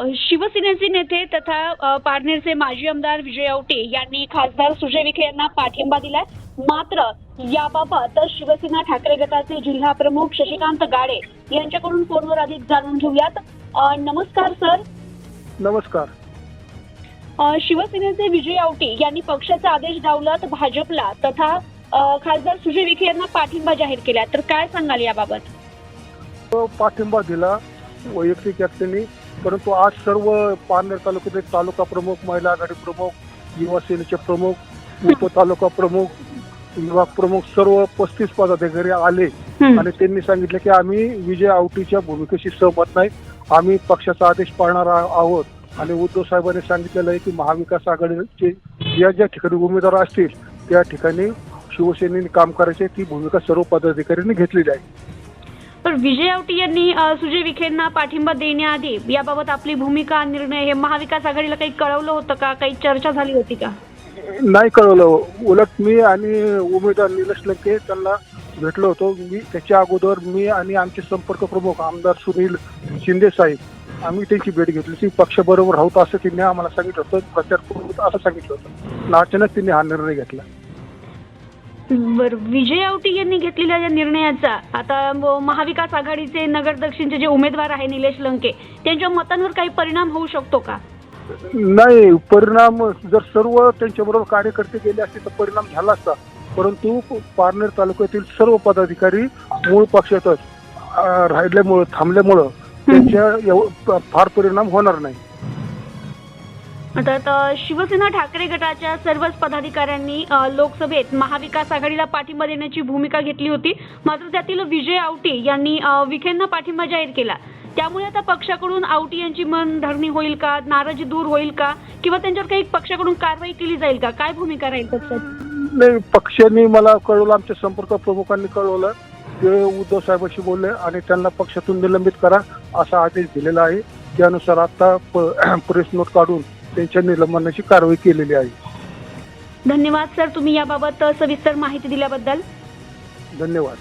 शिवसेनेचे नेते तथा पारनेरचे माजी आमदार विजय औटे यांनी खासदार सुजय विखे यांना पाठिंबा दिलाय. मात्र याबाबत शिवसेना ठाकरे गटाचे जिल्हा प्रमुख शशिकांत गाडे यांच्याकडून फोनवर अधिक जाणून घेऊयात. नमस्कार सर. नमस्कार. शिवसेनेचे विजय औटे यांनी पक्षाचा आदेश डावलत भाजपला तथा खासदार सुजय विखे यांना पाठिंबा जाहीर केला. तर काय सांगाल याबाबत? पाठिंबा दिला. वैयक्तिक व्यक्तींनी परंतु आज सर्व पारनेर तालुक्याचे तालुका प्रमुख महिला आघाडी प्रमुख युवा सेनेचे प्रमुख उप तालुका प्रमुख विभाग प्रमुख सर्व पस्तीस पदाधिकारी आले. आणि त्यांनी सांगितलं की आम्ही विजय आवटीच्या भूमिकेशी सहमत नाही. आम्ही पक्षाचा आदेश पाळणार आहोत. आणि उद्धव साहेबांनी सांगितलेलं आहे की महाविकास आघाडीचे ज्या ज्या ठिकाणी उमेदवार असतील त्या ठिकाणी शिवसेनेने काम करायचे ती भूमिका सर्व पदाधिकाऱ्यांनी घेतलेली आहे. तर विजय औटी यांनी सुजय विखेंना पाठिंबा देण्याआधी याबाबत आपली भूमिका निर्णय हे महाविकास आघाडीला काही कळवलं होतं का? काही चर्चा झाली होती का? नाही कळवलं. उलट मी आणि उमेदवार निलेश लंके त्यांना भेटलो होतो. मी त्याच्या अगोदर मी आणि आमचे संपर्क प्रमुख आमदार सुनील शिंदे साहेब आम्ही त्यांची भेट घेतली ती पक्षाबरोबर राहत असं त्यांनी आम्हाला सांगितलं होतं. प्रचार करू असं सांगितलं होतं. अचानक त्यांनी हा निर्णय घेतला. बर विजय आवटी यांनी घेतलेल्या या निर्णयाचा आता महाविकास आघाडीचे नगर दक्षिणचे जे उमेदवार आहे निलेश लंके त्यांच्या मतांवर काही परिणाम होऊ शकतो का? नाही परिणाम जर सर्व त्यांच्याबरोबर कार्यकर्ते गेले असते तर परिणाम झाला असता. परंतु पारनेर तालुक्यातील सर्व पदाधिकारी मूळ पक्षातच राहिल्यामुळं थांबल्यामुळं त्यांच्या फार परिणाम होणार नाही. तर शिवसेना ठाकरे गटाच्या सर्वच पदाधिकाऱ्यांनी लोकसभेत महाविकास आघाडीला पाठिंबा देण्याची भूमिका घेतली होती. मात्र त्यातील विजय आवटी यांनी विखेंना पाठिंबा जाहीर केला. त्यामुळे आता पक्षाकडून आवटी यांची मन धरणी होईल का? नाराजी दूर होईल का? किंवा त्यांच्यावर काही पक्षाकडून कारवाई केली जाईल का? काय भूमिका राहील पक्षाची नाही पक्षांनी मला कळवलं आमच्या संपर्क प्रमुखांनी कळवलं. ते उद्धव साहेबांशी बोलले आणि त्यांना पक्षातून निलंबित करा असा आदेश दिलेला आहे. त्यानुसार आता प्रेस नोट काढून त्यांच्या निलंबनाची कारवाई केलेली आहे. धन्यवाद सर. तुम्ही याबाबत सविस्तर माहिती दिल्याबद्दल. धन्यवाद.